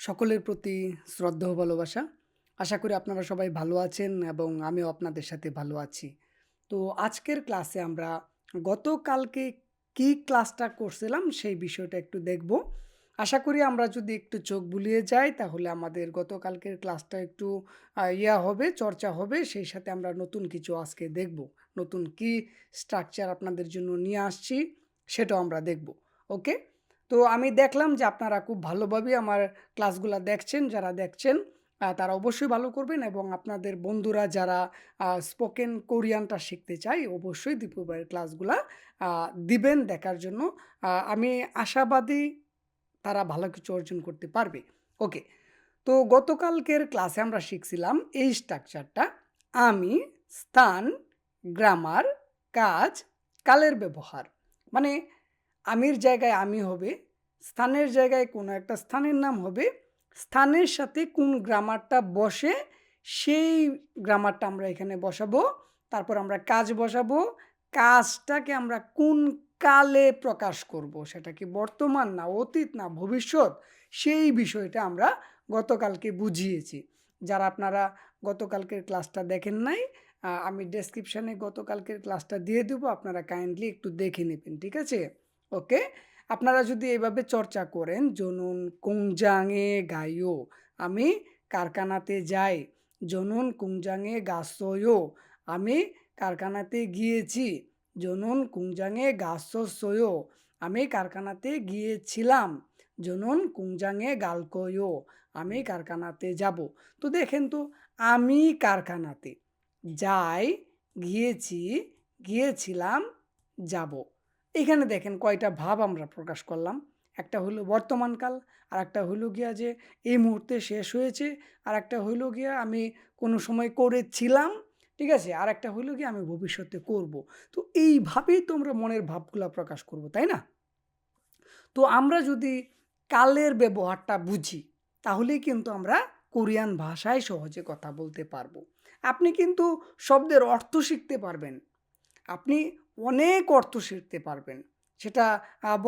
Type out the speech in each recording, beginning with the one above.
সকলের প্রতি শ্রদ্ধা ভালোবাসা। আশা করি আপনারা সবাই ভালো আছেন এবং আমিও আপনাদের সাথে ভালো আছি। তো আজকের ক্লাসে আমরা গতকালকে কি ক্লাসটা করছিলাম সেই বিষয়টা একটু দেখব। আশা করি আমরা যদি একটু চোখ বুলিয়ে যাই, তাহলে আমাদের গতকালকের ক্লাসটা একটু ইয়া হবে, চর্চা হবে, সেই সাথে আমরা নতুন কিছু আজকে দেখব। নতুন কি স্ট্রাকচার আপনাদের জন্য নিয়ে আসছি, সেটাও আমরা দেখব। ওকে? তো আমি দেখলাম যে আপনারা খুব ভালোভাবেই আমার ক্লাসগুলো দেখছেন, যারা দেখছেন তারা অবশ্যই ভালো করবেন এবং আপনাদের বন্ধুরা যারা স্পোকেন কোরিয়ানটা শিখতে চায়, অবশ্যই দীপু ভাইয়ের ক্লাসগুলা দিবেন দেখার জন্য। আমি আশাবাদী তারা ভালো কিছু অর্জন করতে পারবে। ওকে, তো গতকালকের ক্লাসে আমরা শিখছিলাম এই স্ট্রাকচারটা আমি, স্থান গ্রামার কাজ, কালের ব্যবহার। মানে আমির জায়গায় আমি হবে, স্থানের জায়গায় কোনো একটা স্থানের নাম হবে, স্থানের সাথে কোন গ্রামারটা বসে সেই গ্রামারটা আমরা এখানে বসাবো, তারপর আমরা কাজ বসাবো, কাজটাকে আমরা কোন কালে প্রকাশ করব, সেটা কি বর্তমান না অতীত না ভবিষ্যৎ, সেই বিষয়টা আমরা গতকালকে বুঝিয়েছি। যারা আপনারা গতকালকের ক্লাসটা দেখেন নাই আমি ডেসক্রিপশানে গতকালকের ক্লাসটা দিয়ে দেবো, আপনারা কাইন্ডলি একটু দেখে নেবেন, ঠিক আছে? ওকে? আপনারা যদি এইভাবে চর্চা করেন, জনুন কুংজাঙে গাইও আমি কারখানাতে যাই, জনুন কুংজাঙে গাছয়ও আমি কারখানাতে গিয়েছি, জনুন কুংজাঙে গাছসয়ও আমি কারখানাতে গিয়েছিলাম, জনুন কুংজাঙে গালকয়ও আমি কারখানাতে যাব। তো দেখেন তো, আমি কারখানাতে যাই, গিয়েছি, গিয়েছিলাম, যাব। এখানে দেখেন কয়টা ভাব আমরা প্রকাশ করলাম। একটা হলো বর্তমানকাল আর একটা হইল গিয়া যে এই মুহূর্তে শেষ হয়েছে আর একটা হইল গিয়া আমি কোনো সময় করেছিলাম, ঠিক আছে? আর একটা হইল গিয়া আমি ভবিষ্যতে করব। তো এইভাবেই তোমরা মনের ভাবগুলা প্রকাশ করব, তাই না? তো আমরা যদি কালের ব্যবহারটা বুঝি, তাহলেই কিন্তু আমরা কোরিয়ান ভাষায় সহজে কথা বলতে পারব। আপনি কিন্তু শব্দের অর্থ শিখতে পারবেন। আপনি অনেক অর্থ শিখতে পারবেন। সেটা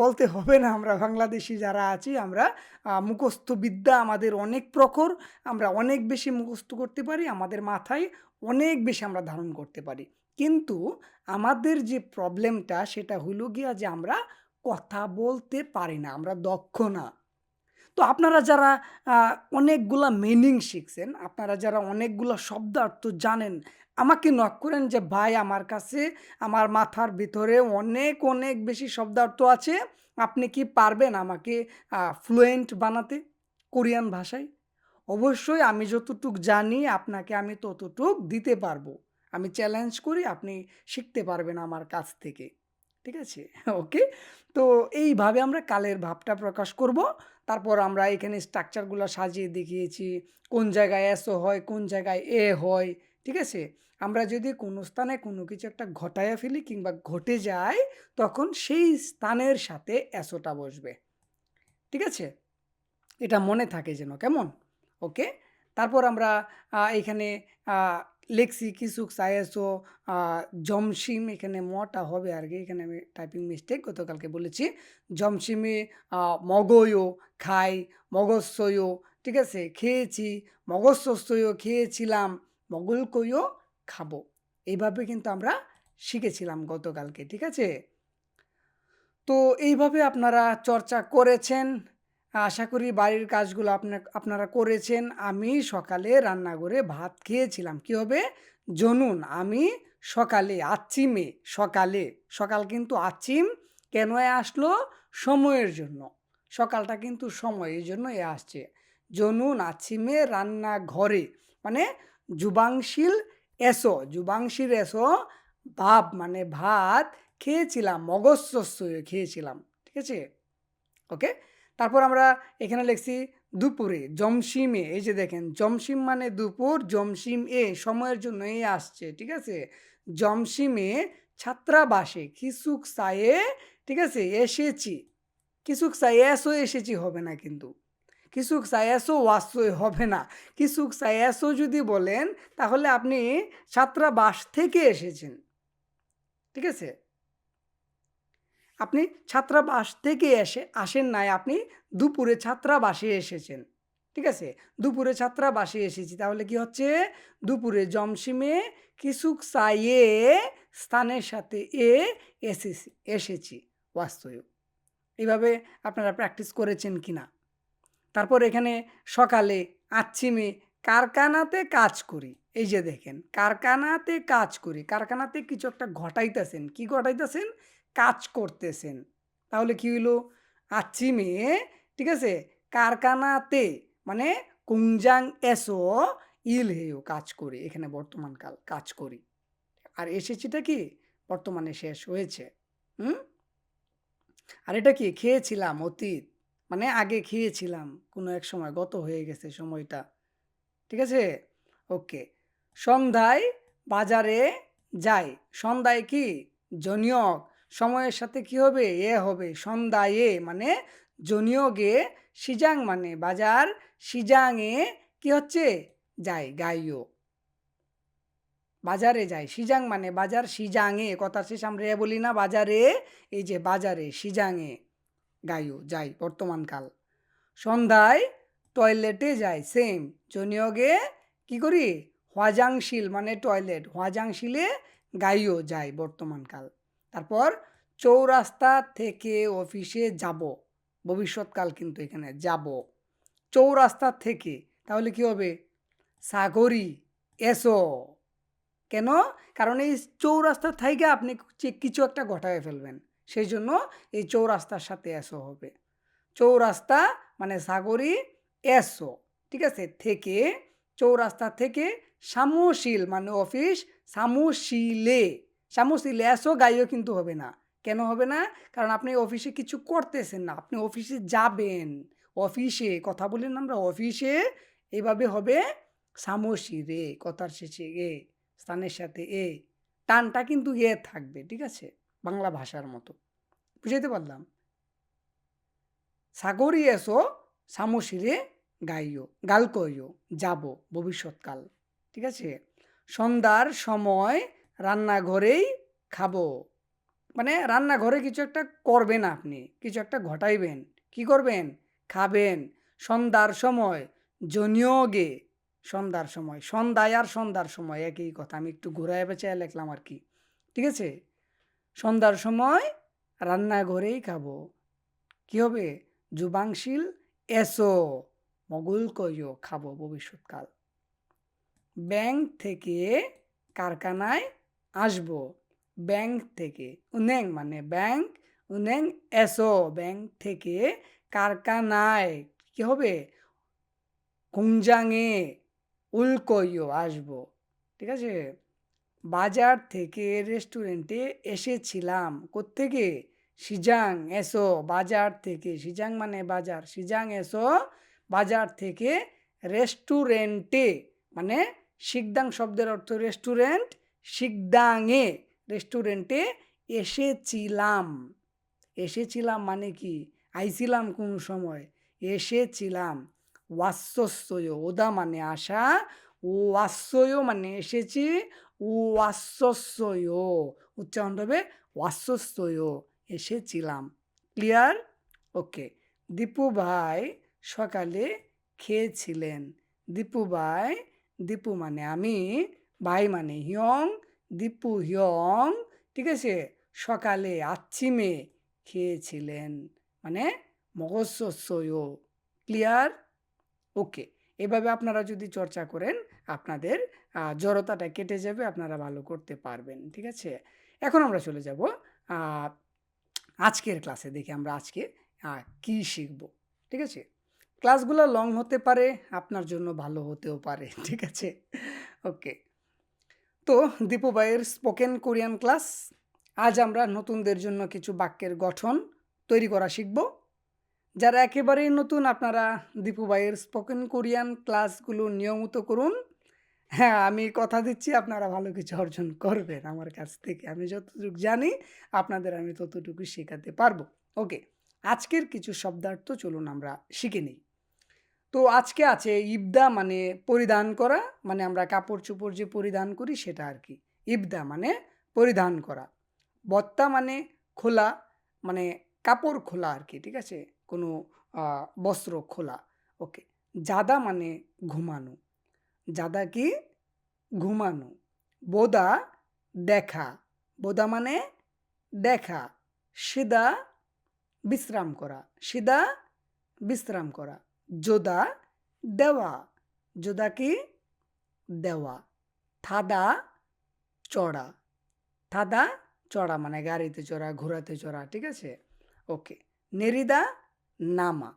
বলতে হবে না, আমরা বাংলাদেশি যারা আছি, আমরা মুখস্থ বিদ্যা আমাদের অনেক প্রখর, আমরা অনেক বেশি মুখস্থ করতে পারি, আমাদের মাথায় অনেক বেশি আমরা ধারণ করতে পারি। কিন্তু আমাদের যে প্রবলেমটা, সেটা হলো গিয়া যে আমরা কথা বলতে পারি না, আমরা দক্ষ না। তো আপনারা যারা অনেকগুলা মিনিং শিখছেন, আপনারা যারা অনেকগুলো শব্দার্থ জানেন আমাকে নক করেন যে, ভাই, আমার কাছে, আমার মাথার ভিতরে অনেক অনেক বেশি শব্দার্থ আছে। আপনি কি পারবেন আমাকে ফ্লুয়েন্ট বানাতে কোরিয়ান ভাষায়? অবশ্যই আমি যতটুক জানি, আপনাকে আমি ততটুক দিতে পারব। আমি চ্যালেঞ্জ করি, আপনি শিখতে পারবেন আমার কাছ থেকে। ঠিক আছে? ওকে? তো এইভাবে আমরা কালের ভাবটা প্রকাশ করব। তারপর আমরা এখানে স্ট্রাকচারগুলো সাজিয়ে দেখিয়েছি। কোন জায়গায় এসও হয়, কোন জায়গায় এ হয়। ঠিক আছে? আমরা যদি কোনো স্থানে কোনো কিছু একটা ঘটাইয়া ফেলি কিংবা ঘটে যায়, তখন সেই স্থানের সাথে এসোটা বসবে। ঠিক আছে? এটা মনে থাকে যেন, কেমন? ওকে? তারপর আমরা এখানে লেখছি কিছুক সায়েসো জমসিম এখানে মটা হবে আর কি এখানে আমি টাইপিং মিস্টেক গতকালকে বলেছি। জমসিমে মগয়ও খাই মগস্যয়ও ঠিক আছে? খেয়েছি মগস্যস্যও খেয়েছিলাম মগলকইও খাব। এইভাবে কিন্তু আমরা শিখেছিলাম গতকালকে, ঠিক আছে? তো এইভাবে আপনারা চর্চা করেছেন। আশা করি বাড়ির কাজগুলো আপনার আপনারা করেছেন। আমি সকালে রান্নাঘরে ভাত খেয়েছিলাম। কী হবে? জনুন, আমি সকালে আচ্ছিমে সকালে, সকাল কিন্তু আচ্ছিম কেন আসলো? সময়ের জন্য। সকালটা কিন্তু সময়, এই জন্য এ আসছে। জনুন আচ্ছিমে রান্নাঘরে মানে যুবাংশীল এসো, যুবাংশীর এসো, ভাব মানে ভাত খেয়েছিলাম মগজস্য খেয়েছিলাম, ঠিক আছে? ওকে তারপর আমরা এখানে লিখছি দুপুরে জমসিমে এই যে দেখেন জমসিম মানে দুপুর জমসিম এ, সময়ের জন্য এ আসছে, ঠিক আছে? জমসিমে ছাত্রাবাসে খিসুক সায়ে, ঠিক আছে, এসেছি। কিছুক সায়ে, এসো এসেছি, হবে না কিন্তু। কিছুক সায়াসও ওয়াসই হবে না। কিছুক সায়াসও যদি বলেন, তাহলে আপনি ছাত্রাবাস থেকে এসেছেন। ঠিক আছে? আপনি ছাত্রাবাস থেকে এসে, আসেন নাই, আপনি দুপুরে ছাত্রাবাসে এসেছেন। ঠিক আছে? দুপুরে ছাত্রাবাসে এসেছি, তাহলে কি হচ্ছে? দুপুরে জমসিমে কিছুক সাইয়ে স্থানের সাথে এ এসেছি এসেছি বাস্তব এইভাবে আপনারা প্র্যাকটিস করেছেন কি না তারপর এখানে সকালে আচ্ছিমে কারখানাতে কাজ করি। এই যে দেখেন, কারখানাতে কাজ করি। কারখানাতে কিছু একটা ঘটাইতেছেন। কি ঘটাইতেছেন? কাজ করতেছেন। তাহলে কি হইল? আচ্ছিমে ঠিক আছে? কারখানাতে মানে কুঞ্জাং এসো ইল হেও কাজ করি। এখানে বর্তমান কাল কাজ করি। আর এসেছিটা কি? বর্তমানে শেষ হয়েছে। হুম? আর এটা কি? খেয়েছিলাম অতীত। মানে আগে খেয়েছিলাম কোনো এক সময়, গত হয়ে গেছে সময়টা। ঠিক আছে? ওকে। সন্ধ্যায় বাজারে যাই। সন্ধ্যায় কি? জনিয়ক সময়ের সাথে কি হবে? এ হবে। সন্ধ্যায়ে মানে জনিয়গে সিজাং মানে বাজার। সিজাংয়ে কি হচ্ছে? যাই গাইও বাজারে যাই। সিজাং মানে বাজার, সিজাংয়ে। কথা শেষ, আমরা বলি না। বাজারে, এই যে বাজারে, সিজাংয়ে। গাইও যাই বর্তমানকাল সন্ধ্যায় টয়লেটে যাই সেম জনিয়গে কি করি? হওয়াজাংশীল মানে টয়লেট হওয়াজাংশীলে গাইও যাই বর্তমানকাল তারপর চৌরাস্তা থেকে অফিসে যাব। ভবিষ্যৎকাল কিন্তু এখানে, যাব। চৌরাস্তা থেকে, তাহলে কি হবে? সাগরি, এসো। কেন? কারণ এই চৌরাস্তা থেকে আপনি কিছু একটা ঘটায় ফেলবেন। সেই জন্য এই চৌরাস্তার সাথে এসো হবে। চৌরাস্তা মানে সাগরি এসো, ঠিক আছে? থেকে চৌরাস্তা থেকে সামুশীল মানে অফিস সামুশীলে। সামুশীলে এসো, গাইও কিন্তু হবে না। কেন হবে না? কারণ আপনি অফিসে কিছু করতেছেন না, আপনি অফিসে যাবেন। অফিসে, কথা বলেন আমরা, অফিসে এভাবে হবে সামসিরে কথার শেষে এ, স্থানের সাথে এ, টানটা কিন্তু এ থাকবে, ঠিক আছে? বাংলা ভাষার মতো। বুঝাইতে পারলাম? সাগরি এসো সামসিরে গাইও গাল কইও যাব ভবিষ্যৎকাল। ঠিক আছে? সন্ধ্যার সময় রান্নাঘরেই খাব। মানে রান্নাঘরে কিছু একটা করবেন আপনি, কিছু একটা ঘটাইবেন। কি করবেন? খাবেন। সন্ধ্যার সময় জনিয়োগে সন্ধ্যার সময়, সন্ধ্যায় আর সন্ধ্যার সময়, একই কথা। আমি একটু ঘুরায় বেচায় লিখলাম আর কি। ঠিক আছে? সন্ধ্যার সময় রান্নাঘরেই খাব। কি হবে? যুবাংশীল এসো, মগুল কইও খাব ভবিষ্যৎকাল। ব্যাংক থেকে কারখানায় আসব। ব্যাংক থেকে, উনেং মানে ব্যাংক, উনেং এসো। ব্যাংক থেকে কারখানায়, কি হবে? কুঞ্জাঙে উল্কইও আসব। ঠিক আছে? বাজার থেকে রেস্টুরেন্টে এসেছিলাম। কোত্থেকে? সিজাং এসো। বাজার থেকে সিজাং মানে বাজার। সিজাং এসো। বাজার থেকে রেস্টুরেন্টে মানে শিকদাং শব্দের অর্থ রেস্টুরেন্ট শিকদাংয়ে রেস্টুরেন্টে এসেছিলাম। এসেছিলাম মানে কি? আইছিলাম কোন সময়? এসেছিলাম। ওয়াস্যস্যয় ওদা মানে আসা ওয়াস্যয় মানে এসেছি। ওয়াস্যস্যয় উচ্চারণ হবে ওয়াস্যস্যয় এসেছিলাম। ক্লিয়ার ওকে দীপু ভাই সকালে খেয়েছিলেন। দীপু ভাই, দীপু মানে আমি, ভাই মানে হিয়ং, দীপু হিয়ং, ঠিক আছে? সকালে আচ্ছিমে খেয়েছিলেন। মানে মগজস্বয় ক্লিয়ার ওকে এভাবে আপনারা যদি চর্চা করেন, আপনাদের জড়তাটা কেটে যাবে, আপনারা ভালো করতে পারবেন, ঠিক আছে? এখন আমরা চলে যাব আজকের ক্লাসে দেখি আমরা আজকে কি শিখব, ঠিক আছে? ক্লাসগুলো লং হতে পারে, আপনার জন্য ভালো হতেও পারে, ঠিক আছে? ওকে। তো দীপু ভাইয়ের স্পোকেন কোরিয়ান ক্লাস, আজ আমরা নতুনদের জন্য কিছু বাক্যের গঠন তৈরি করা শিখব। যারা একেবারেই নতুন, আপনারা দীপু ভাইয়ের স্পোকেন কোরিয়ান ক্লাসগুলো নিয়মিত করুন হ্যাঁ আমি কথা দিচ্ছি, আপনারা ভালো কিছু অর্জন করবেন আমার কাছ থেকে। আমি যতটুকু জানি, আপনাদের আমি ততটুকু শেখাতে পারব। ওকে, আজকের কিছু শব্দার্থ চলুন আমরা শিখে নিই। তো আজকে আছে ইবদা মানে পরিধান করা মানে আমরা কাপড় চোপড় যে পরিধান করি সেটা আর কি। ইবদা মানে পরিধান করা। বত্তা মানে খোলা মানে কাপড় খোলা আর কি, ঠিক আছে? কোনো বস্ত্র খোলা। ওকে, জাদা মানে ঘুমানো। জাদা কি? ঘুমানো। বোদা, দেখা। বোদা মানে দেখা। সিদা, বিশ্রাম করা। সিদা, বিশ্রাম করা। যোদা দেওয়া। যোদা কি? দেওয়া। থাদা, চড়া। থাদা, চড়া মানে গাড়িতে চড়া, ঘোড়াতে চড়া, ঠিক আছে? ওকে। নেরিদা, নামা।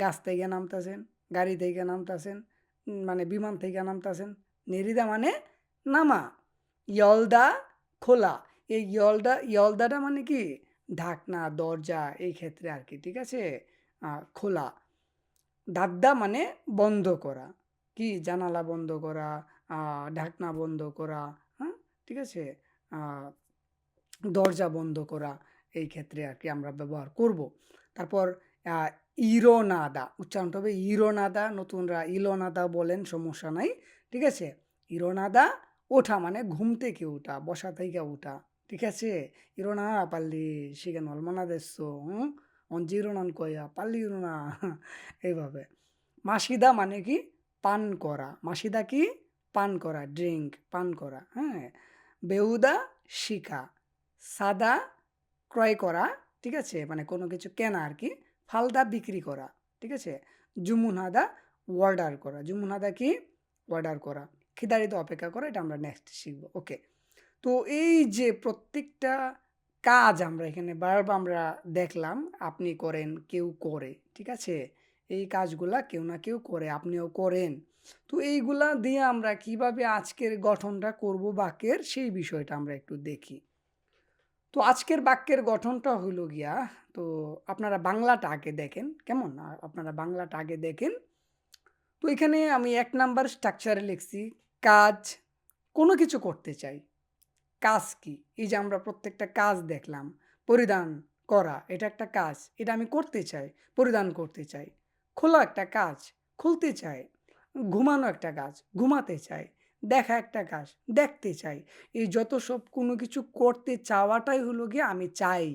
গাছ থেকে নামতাছেন, গাড়ি থেকে নামতাছেন মানে বিমান থেকে নামতাছেন। নেরিদা মানে নামা। ইয়লদা খোলা। এই ইয়লদা, ইয়লদাটা মানে কি? ঢাকনা, দরজা, এই ক্ষেত্রে আর কি, ঠিক আছে? খোলা। দাদ্দা মানে বন্ধ করা। কি? জানালা বন্ধ করা ঢাকনা বন্ধ করা হ্যাঁ? ঠিক আছে? দরজা বন্ধ করা, এই ক্ষেত্রে আর কি আমরা ব্যবহার করব। তারপর ইরোনাদা, উচ্চারণটা হবে ইরোনাদা, নতুনরা ইলোনাদা বলেন, সমস্যা নাই, ঠিক আছে? ইরোনাদা, ওঠা মানে ঘুম থেকে ওঠা, বসা থেকে ওঠা, ঠিক আছে? ইরোনা, পাল্লি শিখেন অলমনা দেশ হুম অঞ্জিরোনান কয়া, পাল্লি ইরোনা, এইভাবে। মাসিদা মানে কি? পান করা। মাসিদা কি? পান করা, ড্রিঙ্ক, পান করা হ্যাঁ? বেহুদা, শিখা। সাদা, ক্রয় করা, ঠিক আছে? মানে কোনো কিছু কেনা আর কি ফালদা বিক্রি করা, ঠিক আছে? জুমুনাদা অর্ডার করা। জুমুনাদা কি? অর্ডার করা। খিদারিতে অপেক্ষা করা, এটা আমরা নেক্সট শিখব। ওকে তো এই যে প্রত্যেকটা কাজ আমরা এখানে বারবার আমরা দেখলাম, আপনি করেন, কেউ করে, ঠিক আছে? এই কাজগুলা কেউ না কেউ করে, আপনিও করেন। তো এইগুলা দিয়ে আমরা কীভাবে আজকের গঠনটা করব বাক্যের, সেই বিষয়টা আমরা একটু দেখি। তো আজকের বাক্যের গঠনটা হলো গিয়া তো আপনারা বাংলাটা আগে দেখেন, কেমন? আপনারা বাংলাটা আগে দেখেন। তো এখানে আমি এক নাম্বার স্ট্রাকচারে লিখছি, কাজ, কোনো কিছু করতে চাই। কাজ কি? এই যে আমরা প্রত্যেকটা কাজ দেখলাম, পরিধান করা, এটা একটা কাজ, এটা আমি করতে চাই, পরিধান করতে চাই। খোলা একটা কাজ, খুলতে চাই, ঘুমানো একটা কাজ, ঘুমাতে চাই, দেখা একটা কাজ, দেখতে চাই। এই যত সব কোনো কিছু করতে চাওয়াটাই হলো গিয়ে আমি চাই।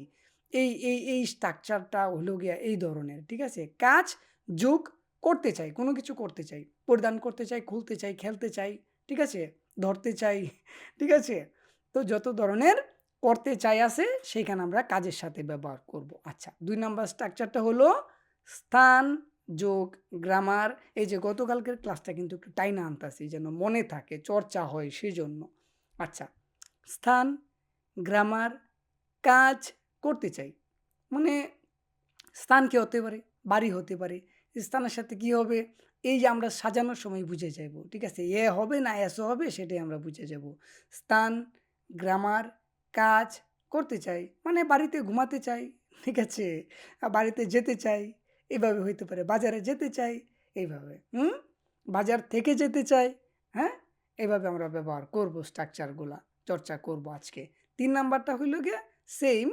এই এই এই স্ট্রাকচারটা হলো গিয়া এই ধরনের, ঠিক আছে? কাজ যোগ করতে চাই, কোনো কিছু করতে চাই, পরিধান করতে চাই, খুলতে চাই, খেলতে চাই, ঠিক আছে? ধরতে চাই, ঠিক আছে? তো যত ধরনের করতে চাই আছে, সেইখানে আমরা কাজের সাথে ব্যবহার করব। আচ্ছা দুই নাম্বার স্ট্রাকচারটা হলো স্থান যোগ গ্রামার এই যে গতকালকের ক্লাসটা কিন্তু একটু টাইনা আনতাছি, যেন মনে থাকে, চর্চা হয় সেজন্য। আচ্ছা স্থান গ্রামার কাজ করতে চাই। মানে স্থান কি হতে পারে? বাড়ি হতে পারে। স্থানের সাথে কি হবে? এই যে আমরা সাজানোর সময় বুঝে যাব ঠিক আছে? এ হবে না এসো হবে, সেটাই আমরা বুঝে যাব স্থান, গ্রামার, কাজ করতে চাই। মানে বাড়িতে ঘুমাতে চাই, ঠিক আছে? বাড়িতে যেতে চাই, এভাবে হইতে পারে। বাজারে যেতে চাই, এইভাবে, হুম? বাজার থেকে যেতে চাই হ্যাঁ? এভাবে আমরা ব্যবহার করব স্ট্রাকচারগুলা চর্চা করব আজকে। তিন নাম্বারটা হইল গিয়ে সেম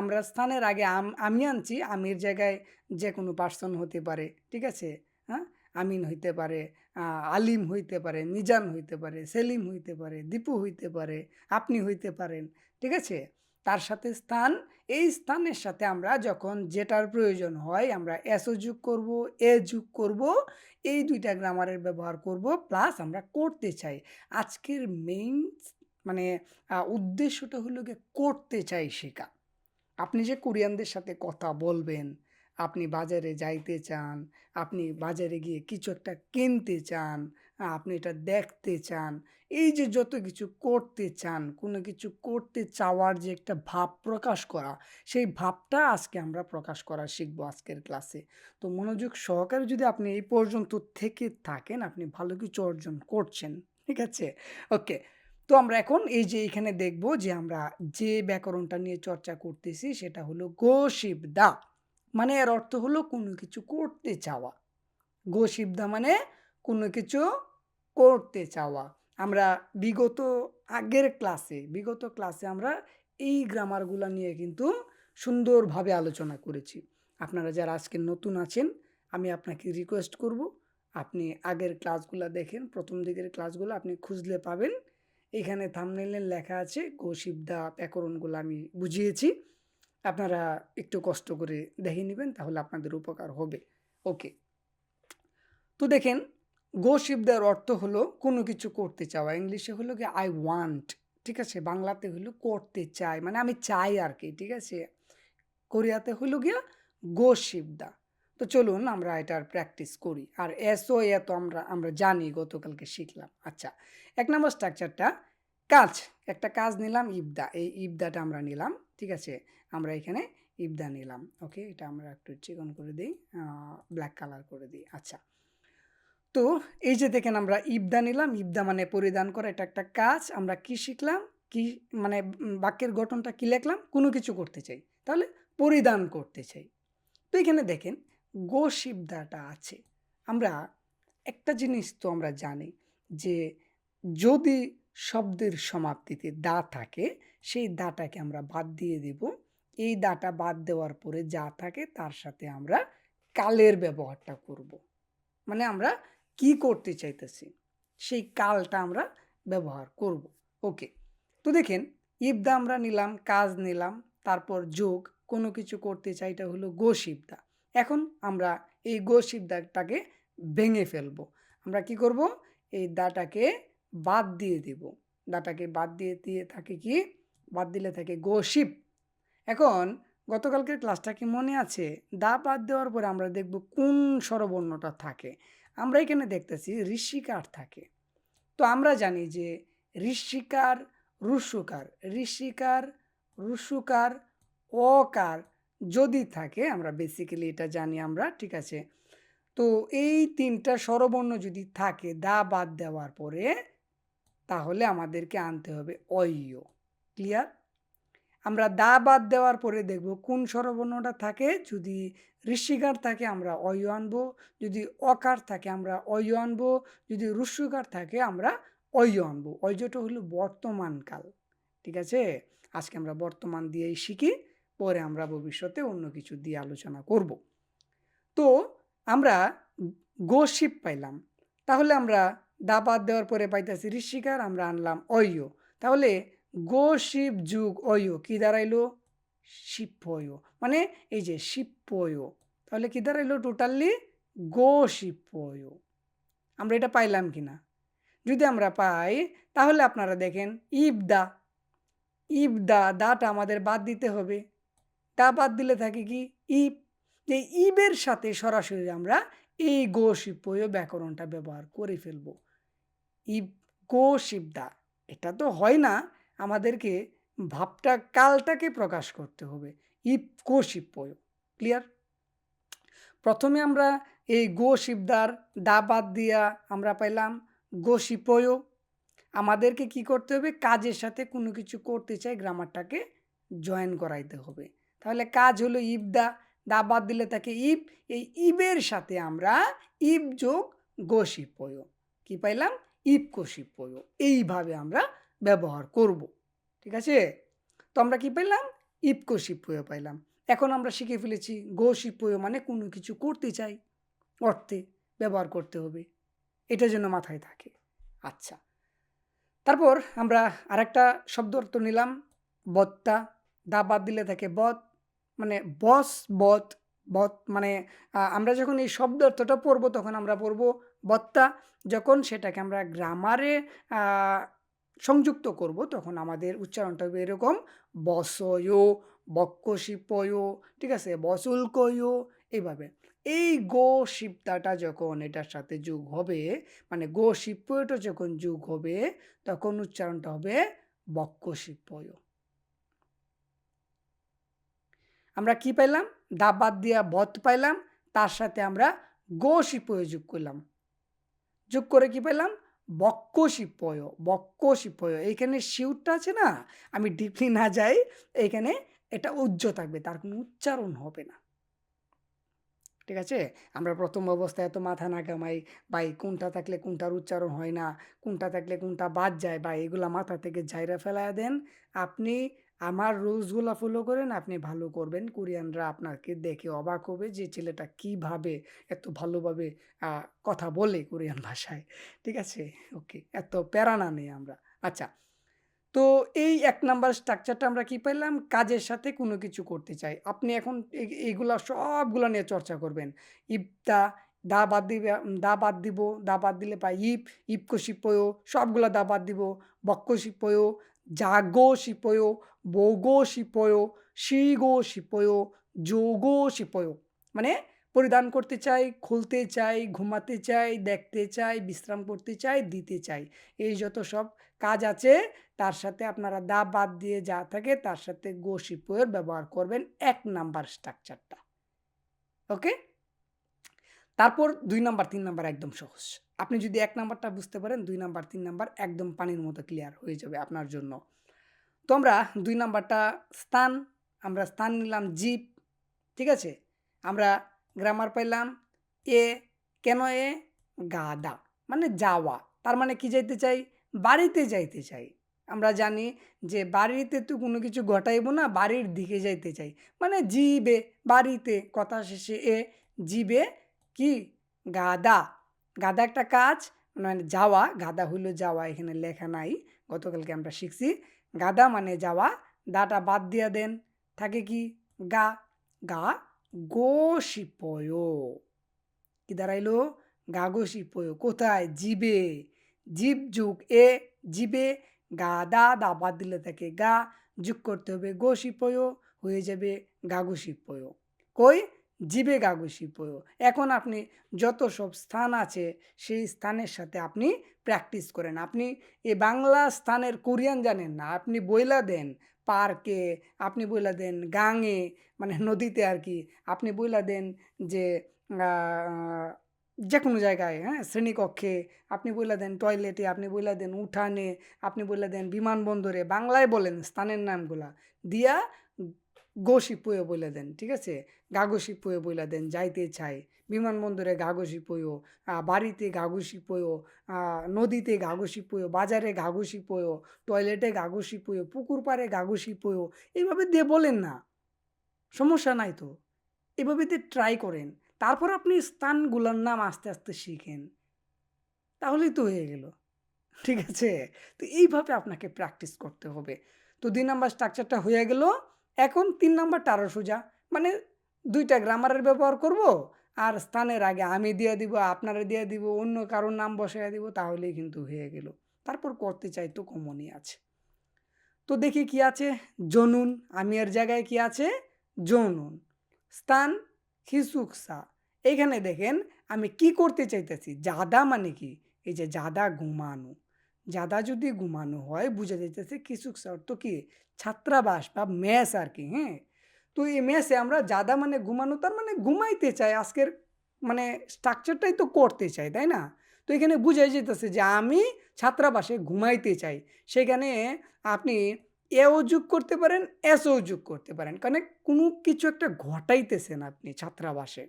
আমরা স্থানের আগে আম আনছি, আমির জায়গায় যে কোনো পার্সন হতে পারে, ঠিক আছে? হ্যাঁ আমিন হইতে পারে আলিম হইতে পারে, মিজান হইতে পারে, সেলিম হইতে পারে, দীপু হইতে পারে, আপনি হইতে পারেন, ঠিক আছে? তার সাথে স্থান, এই স্থানের সাথে আমরা যখন যেটার প্রয়োজন হয় আমরা এসও যোগ করব এ যোগ করব, এই দুইটা গ্রামারের ব্যবহার করব প্লাস আমরা করতে চাই। আজকের মেইন মানে উদ্দেশ্যটা হলো গিয়ে করতে চাই শেখা। আপনি যে কোরিয়ানদের সাথে কথা বলবেন, আপনি বাজারে যাইতে চান, আপনি বাজারে গিয়ে কিছু একটা কিনতে চান আপনি এটা দেখতে চান, এই যে যত কিছু করতে চান, কোনো কিছু করতে চাওয়ার যে একটা ভাব প্রকাশ করা, সেই ভাবটা আজকে আমরা প্রকাশ করা শিখব আজকের ক্লাসে। তো মনোযোগ সহকারে যদি আপনি এই পর্যন্ত থেকে থাকেন, আপনি ভালো কিছু অর্জন করছেন, ঠিক আছে? ওকে তো আমরা এখন এই যে এখানে দেখব যে আমরা যে ব্যাকরণটা নিয়ে চর্চা করতেছি সেটা হলো গোশিবদা। মানে এর অর্থ হলো কোনো কিছু করতে চাওয়া। গোশিবদা মানে কোনো কিছু করতে চাওয়া। আমরা বিগত আগের ক্লাসে, বিগত ক্লাসে আমরা এই গ্রামারগুলো নিয়ে কিন্তু সুন্দরভাবে আলোচনা করেছি। আপনারা যারা আজকে নতুন আছেন, আমি আপনাকে রিকোয়েস্ট করব, আপনি আগের ক্লাসগুলো দেখেন, প্রথম দিকের ক্লাসগুলো আপনি খুঁজলে পাবেন। এখানে থামনেলের লেখা আছে কৌশিবদা ব্যাকরণগুলো আমি বুঝিয়েছি। আপনারা একটু কষ্ট করে দেখে নেবেন, তাহলে আপনাদের উপকার হবে। ওকে। তো দেখেন গো শিবদার অর্থ হলো কোনো কিছু করতে চাওয়া। ইংলিশে হলো কি আই ওয়ান্ট ঠিক আছে? বাংলাতে হলো, করতে চাই। মানে আমি চাই আর কি, ঠিক আছে? কোরিয়াতে হলো গিয়া গো শিবদা তো চলুন আমরা এটার প্র্যাকটিস করি। আর এস ও এ তো আমরা আমরা জানি, গতকালকে শিখলাম। আচ্ছা এক নম্বর স্ট্রাকচারটা কাজ। একটা কাজ নিলাম, ইবদা। এই ইবদাটা আমরা নিলাম, ঠিক আছে? আমরা এখানে ইবদা নিলাম, ওকে? এটা আমরা একটু চিকন করে দিই ব্ল্যাক কালার করে দিই। আচ্ছা তো এই যে দেখেন আমরা ইবদা নিলাম, ইবদা মানে পরিধান করা, এটা একটা কাজ। আমরা কি শিখলাম? কি মানে বাক্যের গঠনটা কি লেখলাম? কোনো কিছু করতে চাই। তাহলে পরিধান করতে চাই। তো এখানে দেখেন গো শিবদাটা আছে। আমরা, একটা জিনিস তো আমরা জানি যে, যদি শব্দের সমাপ্তিতে দা থাকে, সেই দাটাকে আমরা বাদ দিয়ে দেব। এই দাটা বাদ দেওয়ার পরে যা থাকে, তার সাথে আমরা কালের ব্যবহারটা করব। মানে আমরা কি করতে চাইতেছি, সেই কালটা আমরা ব্যবহার করব। ওকে, তো দেখেন, ইবদা আমরা নিলাম, কাজ নিলাম, তারপর যোগ, কোনো কিছু করতে চাই, এটা হলো গোশিবদা। এখন আমরা এই গোশিবদাটাকে ভেঙে ফেলব। আমরা কি করব? এই দাটাকে বাদ দিয়ে দেব। দাটাকে বাদ দিয়ে দিয়ে থাকে কি? বাদ দিলে থাকে গোশিপ এখন গতকালকের ক্লাসটা কি মনে আছে? দা বাদ দেওয়ার পরে আমরা দেখব কোন স্বরবর্ণটা থাকে। আমরা এখানে দেখতেছি ঋষিকার থাকে। তো আমরা জানি যে ঋষিকার, রুসুকার। ঋষিকার, রুসুকার, অকার যদি থাকে, আমরা বেসিক্যালি এটা জানি আমরা, ঠিক আছে? তো এই তিনটা স্বরবর্ণ যদি থাকে, দা বাদ দেওয়ার পরে তাহলে আমাদেরকে আনতে হবে অয় ক্লিয়ার আমরা দা বাদ দেওয়ার পরে দেখব কোন স্বরবর্ণটা থাকে, যদি ঋষিকার থাকে আমরা অয় আনব, যদি অকার থাকে আমরা অয় আনব, যদি রুস্যকার থাকে আমরা অয় আনব। অয়টা হলো বর্তমান কাল ঠিক আছে? আজকে আমরা বর্তমান দিয়েই শিখি। পরে আমরা ভবিষ্যতে অন্য কিছু দিয়ে আলোচনা করব। তো আমরা গোশিপ পাইলাম। তাহলে আমরা দা বাদ দেওয়ার পরে পাইতেছি ঋষিকার, আমরা আনলাম অয়ো। তাহলে গো শিব যুগ অয়ো, কি দাঁড়াইলো? শিপ্পয় মানে এই যে শিপ্পয় তাহলে কি দাঁড়াইলো টোটালি গো শিপ্পয় আমরা এটা পাইলাম কি না যদি আমরা পাই, তাহলে আপনারা দেখেন, ইবদা। ইবদা, দাটা আমাদের বাদ দিতে হবে। দা বাদ দিলে থাকে কি? ইব এই ইবের সাথে সরাসরি আমরা এই গো শিপ্পয় ব্যাকরণটা ব্যবহার করে ফেলব। ইব গো শিবদা এটা তো হয় না। আমাদেরকে ভাবটা, কালটাকে প্রকাশ করতে হবে। ইপ গো শিপ্পয় ক্লিয়ার? প্রথমে আমরা এই গো শিবদার দা বাদ দিয়া আমরা পাইলাম গো শিপয় আমাদেরকে কি করতে হবে? কাজের সাথে কোনো কিছু করতে চাই, গ্রামারটাকে জয়েন করাইতে হবে। তাহলে কাজ হলো ইবদা দা বাদ দিলে তাকে ইব, এই ইবের সাথে আমরা ইব যোগ গোশিপয় কি পাইলাম? ইব কোশিপয় এইভাবে আমরা ব্যবহার করব। ঠিক আছে? তো আমরা কি পাইলাম? ইব কোশিপয় পাইলাম। এখন আমরা শিখে ফেলেছি গোশিপয় মানে কোনো কিছু করতে চাই, অর্থে ব্যবহার করতে হবে। এটা যেন মাথায় থাকে। আচ্ছা। তারপর আমরা আরেকটা শব্দ অর্থ নিলাম, বত্তা। দা বাদ দিলে থাকে বদ মানে বস বত বত মানে আমরা যখন এই শব্দ অর্থটা পড়ব তখন আমরা পড়ব বত্তা যখন সেটাকে আমরা গ্রামারে সংযুক্ত করব তখন আমাদের উচ্চারণটা হবে এরকম, বসয়, বক্কশিপয়, ঠিক আছে? বসুলকয় এইভাবে এই গো শিপ্তাটা যখন এটার সাথে যোগ হবে মানে গো শিপ্পয়টা যখন যোগ হবে, তখন উচ্চারণটা হবে বক্কশিপয়। আমরা কি পাইলাম? দা বাদ দিয়া বত পাইলাম, তার সাথে আমরা গো শিপয় যোগ করলাম। যোগ করে কি পেলাম বক্ক শিপয় বক্ক শিপয় এইখানে শিউরটা আছে না? আমি ডিপলি না যাই, এইখানে এটা উজ্জ্ব থাকবে, তার কোনো উচ্চারণ হবে না। ঠিক আছে? আমরা প্রথম অবস্থায় এত মাথা না কামাই বা কোনটা থাকলে কোনটার উচ্চারণ হয় না, কোনটা থাকলে কোনটা বাদ যায় বা এগুলা মাথা থেকে ঝাইরা ফেলায় দেন। আপনি আমার রুলসগুলো ফলো করেন, আপনি ভালো করবেন। কোরিয়ানরা আপনাকে দেখে অবাক হবে যে ছেলেটা কীভাবে এত ভালোভাবে কথা বলে কোরিয়ান ভাষায়। ঠিক আছে? ওকে এত প্যারানা নেই আমরা। আচ্ছা তো এই এক নাম্বার স্ট্রাকচারটা আমরা কি পেলাম? কাজের সাথে কোনো কিছু করতে চাই। আপনি এখন এই- এইগুলা সবগুলা নিয়ে চর্চা করবেন। ইবদা দা বাদ দিবে, দা বাদ দিব, দা বাদ দিলে পাই ইপ ইপকো শিপয়, সবগুলো দা বাদ দিব বক্ক শিপয় জাগো শিপয় বৌগো শিপয় শিগো শিপয় যোগো শিপয় মানে পরিধান করতে চাই, খুলতে চাই, ঘুমাতে চাই, দেখতে চাই, বিশ্রাম করতে চাই, দিতে চাই। এই যত সব কাজ আছে, তার সাথে আপনারা দা বাদ দিয়ে যা থাকে, তার সাথে গো শিপয়ের ব্যবহার করবেন এক নাম্বার স্ট্রাকচারটা। ওকে? তারপর দুই নাম্বার, তিন নাম্বার একদম সহজ। আপনি যদি এক নাম্বারটা বুঝতে পারেন, দুই নাম্বার, তিন নাম্বার একদম পানির মতো ক্লিয়ার হয়ে যাবে আপনার জন্য। তো আমরা দুই নাম্বারটা স্থান, আমরা স্থান নিলাম জিপ ঠিক আছে? আমরা গ্রামার পাইলাম এ কেন এ গাদা মানে যাওয়া। তার মানে কি যাইতে চাই? বাড়িতে যাইতে চাই। আমরা জানি যে বাড়িতে তো কোনো কিছু ঘটাইব না, বাড়ির দিকে যাইতে চাই। মানে জিবে, বাড়িতে, কথা শেষে এ জিবে কি? গাদা। গাদা একটা কাজ মানে যাওয়া, গাদা হইল যাওয়া, এখানে লেখা নাই, গতকালকে আমরা শিখছি। গাদা মানে যাওয়া, দাটা বাদ দিয়া দেন, থাকে কি? গা। গা গোশিপয় কি দাঁড়াইলো? গাগোশিপয় কোথায়? জিবে। জীব যুগ এ, জিবে। গা দা দা বাদ দিলে থাকে গা, যুগ করতে হবে গোশিপয় হয়ে যাবে গাগুশিপয় কই? জীবে গাগুশিপয় এখন আপনি যত সব স্থান আছে, সেই স্থানের সাথে আপনি প্র্যাকটিস করেন। আপনি এই বাংলা স্থানের কোরিয়ান জানেন না, আপনি বইলা দেন পার্কে, আপনি বইলা দেন গাঙে মানে নদীতে আর কি, আপনি বইলা দেন যে যে কোনো জায়গায় হ্যাঁ শ্রেণীকক্ষে, আপনি বইলা দেন টয়লেটে আপনি বইলা দেন উঠানে, আপনি বইলা দেন বিমানবন্দরে, বাংলায় বলেন স্থানের নামগুলা। দিয়া গোশিপুয়ে বলে দেন, ঠিক আছে? গাগসিপুয়ে বলে দেন, যাইতে চাই বিমানবন্দরে গাগসিপুয়ো বাড়িতে গাগসিপুয়ো নদীতে গাগসিপুয়ো বাজারে গাগসিপুয়ো টয়লেটে গাগসিপুয়ো পুকুর পাড়ে গাগসিপুয়ো এইভাবে দিয়ে বলেন না। সমস্যা নাই তো। এভাবে দিয়ে ট্রাই করেন। তারপর আপনি স্থানগুলোর নাম আস্তে আস্তে শিখেন। তাহলেই তো হয়ে গেল, ঠিক আছে? তো এইভাবে আপনাকে প্র্যাকটিস করতে হবে। তো দুই নাম্বার স্ট্রাকচারটা হয়ে গেল। এখন তিন নাম্বারটা আরও সোজা। মানে দুইটা গ্রামারের ব্যবহার করব আর স্থানের আগে আমি দিয়ে দিব, আপনারা দিয়ে দিব, অন্য কারোর নাম বসাইয়া দিব, তাহলেই কিন্তু হয়ে গেল। তারপর করতে চাই তো কমনই আছে। তো দেখি কি আছে? জনুন, আমি এর জায়গায় কি আছে? জনুন। স্থান খিসুকসা এখানে দেখেন, আমি কি করতে চাইতেছি? জাদা মানে কি? এই যে জাদা ঘুমানো। জাদা যদি ঘুমানো হয় বুঝা যাইতেছে কিসুকসা অর্থ কি ছাত্রাবাস বা মেস আর কি হ্যাঁ তো এই মেসে আমরা জাদা মানে ঘুমানো তার মানে ঘুমাইতে চাই আজকের মানে স্ট্রাকচারটাই তো করতে চাই তাই না তো এখানে বুঝাই যেতেছে যে আমি ছাত্রাবাসে ঘুমাইতে চাই সেখানে আপনি এও যোগ করতে পারেন এসও যোগ করতে পারেন কারণ কোনো কিছু একটা ঘটাইতেছেন আপনি ছাত্রাবাসে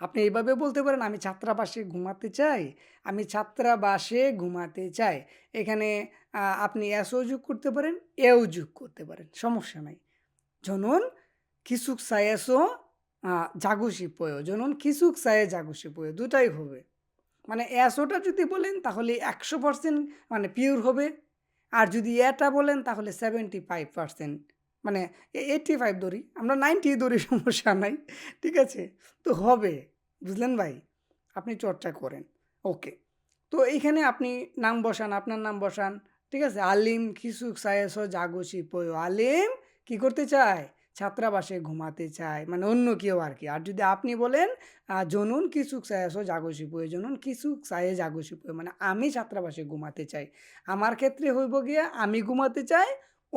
আপনি এইভাবে বলতে পারেন, আমি ছাত্রাবাসে ঘুমাতে চাই, আমি ছাত্রাবাসে ঘুমাতে চাই। এখানে আপনি এসও যোগ করতে পারেন এও যোগ করতে পারেন, সমস্যা নাই। জনন কিসুক সায়েসও জাগুসি পয়। জনন কিসুক সায়ে জাগুসি পয়, দুটাই হবে। মানে এসোটা যদি বলেন, তাহলে একশো পার্সেন্ট মানে পিওর হবে। আর যদি এটা বলেন, তাহলে সেভেন্টি ফাইভ পার্সেন্ট। মানে এইটটি ফাইভ ধরি আমরা নাইনটি ধরি সমস্যা নাই, ঠিক আছে? তো হবে, বুঝলেন ভাই? আপনি চর্চা করেন, ওকে। তো এইখানে আপনি নাম বসান, আপনার নাম বসান, ঠিক আছে? আলিম খিসুক সায়েস জাগসি পয় আলিম কি করতে চায়? ছাত্রাবাসে ঘুমাতে চায় মানে অন্য কেউ আর কি। আর যদি আপনি বলেন জনুন কিসুক সায়াসো জাগসি পয়ে জনুন কিসুক সায়ে জাগসি পয়ে মানে আমি ছাত্রাবাসে ঘুমাতে চাই। আমার ক্ষেত্রে হইব গিয়ে, আমি ঘুমাতে চাই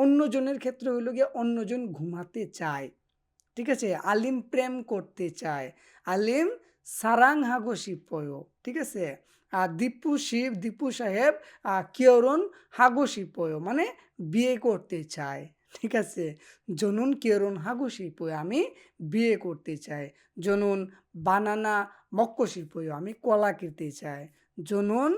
অন্যজনের ক্ষেত্রে হইল গিয়ে অন্যজন ঘুমাতে চায়। ঠিক আছে? আলিম প্রেম করতে চায়। আলিম সারাং হাগসি পয় ঠিক আছে? আর দীপু শিব, দীপু সাহেব কিয়রন হাগসি পয় মানে বিয়ে করতে চায়। ঠিক আছে? জনুন কেরন হাগুশিপয় আমি বিয়ে করতে চাই। জনুন বানানা মক্কশিপয় আমি কলা কিনতে চাই। জনুন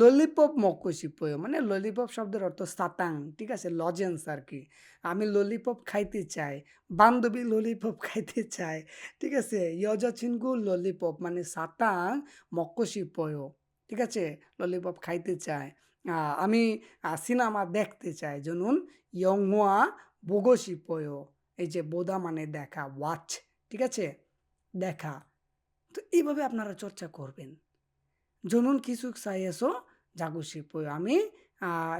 ললিপপ মক্কশিপয় মানে ললিপপ শব্দের অর্থ সাতাং, ঠিক আছে? লজেন্স আর কি আমি ললিপপ খাইতে চাই, বান্ধবী ললিপপ খাইতে চাই, ঠিক আছে? ইয়জাচিনগু ললিপপ মানে সাতাং মক্কশিপয়, ঠিক আছে? ললিপপ খাইতে চায় আমি সিনেমা দেখতে চাই, জনুন ইয়ংমোয়া বোগসিপয় এই যে বোদা মানে দেখা ওয়াচ ঠিক আছে? দেখা। তো এইভাবে আপনারা চর্চা করবেন। জনুন কিছু চাইয়েছো জাগুসি পয় আমি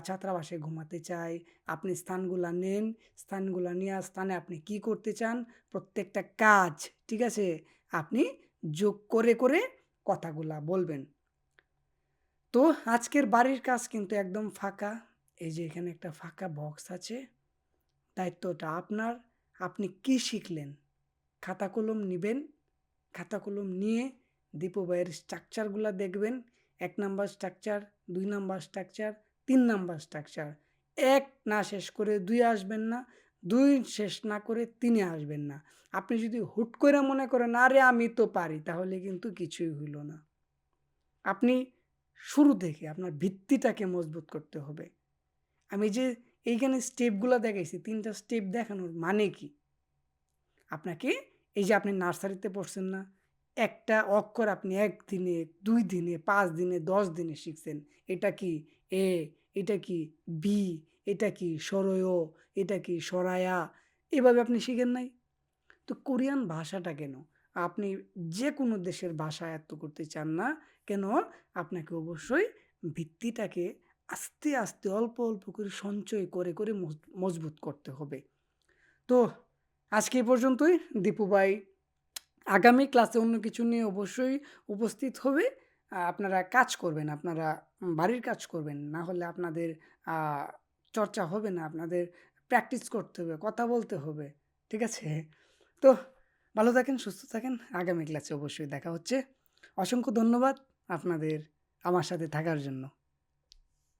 ছাত্রাবাসে ঘুমাতে চাই, আপনি স্থানগুলা নেন, স্থানগুলা নিয়ে স্থানে আপনি কি করতে চান, প্রত্যেকটা কাজ, ঠিক আছে, আপনি যোগ করে করে কথাগুলা বলবেন। তো আজকের বাড়ির কাজ কিন্তু একদম ফাঁকা, এই যে এখানে একটা ফাঁকা বক্স আছে, দায়িত্বটা আপনার, আপনি কি শিখলেন? খাতা কলম নেবেন খাতা কলম নিয়ে দীপু ভাইয়ের স্ট্রাকচারগুলো দেখবেন। এক নাম্বার স্ট্রাকচার দুই নাম্বার স্ট্রাকচার তিন নাম্বার স্ট্রাকচার এক না শেষ করে দুই আসবেন না, দুই শেষ না করে তিনে আসবেন না। আপনি যদি হুট করে মনে করেন, আরে আমি তো পারি তাহলে কিন্তু কিছুই হইল না। আপনি শুরু থেকে আপনার ভিত্তিটাকে মজবুত করতে হবে। আমি যে এইখানে স্টেপগুলো দেখাইছি, তিনটা স্টেপ দেখানোর মানে কি? আপনাকে এই যে আপনি নার্সারিতে পড়ছেন না একটা অক্ষর আপনি এক দিনে দুই দিনে, পাঁচ দিনে, দশ দিনে শিখছেন। এটা কি এ, এটা কি বি, এটা কি সরয়, এটা কি সরায়া? এভাবে আপনি শিখেন নাই? তো কোরিয়ান ভাষাটা কেন? আপনি যে কোনো দেশের ভাষা আয়ত্ত করতে চান না, কেন? আপনাকে অবশ্যই ভিত্তিটাকে আস্তে আস্তে, অল্প অল্প করে সঞ্চয় করে করে মজ- মজবুত করতে হবে। তো আজকে এই পর্যন্তই। দীপু ভাই আগামী ক্লাসে অন্য কিছু নিয়ে অবশ্যই উপস্থিত হবে। আপনারা কাজ করবেন, আপনারা বাড়ির কাজ করবেন, না হলে আপনাদের চর্চা হবে না, আপনাদের প্র্যাকটিস করতে হবে, কথা বলতে হবে, ঠিক আছে? তো ভালো থাকেন, সুস্থ থাকেন, আগামী ক্লাসে অবশ্যই দেখা হচ্ছে। অসংখ্য ধন্যবাদ আপনাদের আমার সাথে থাকার জন্য।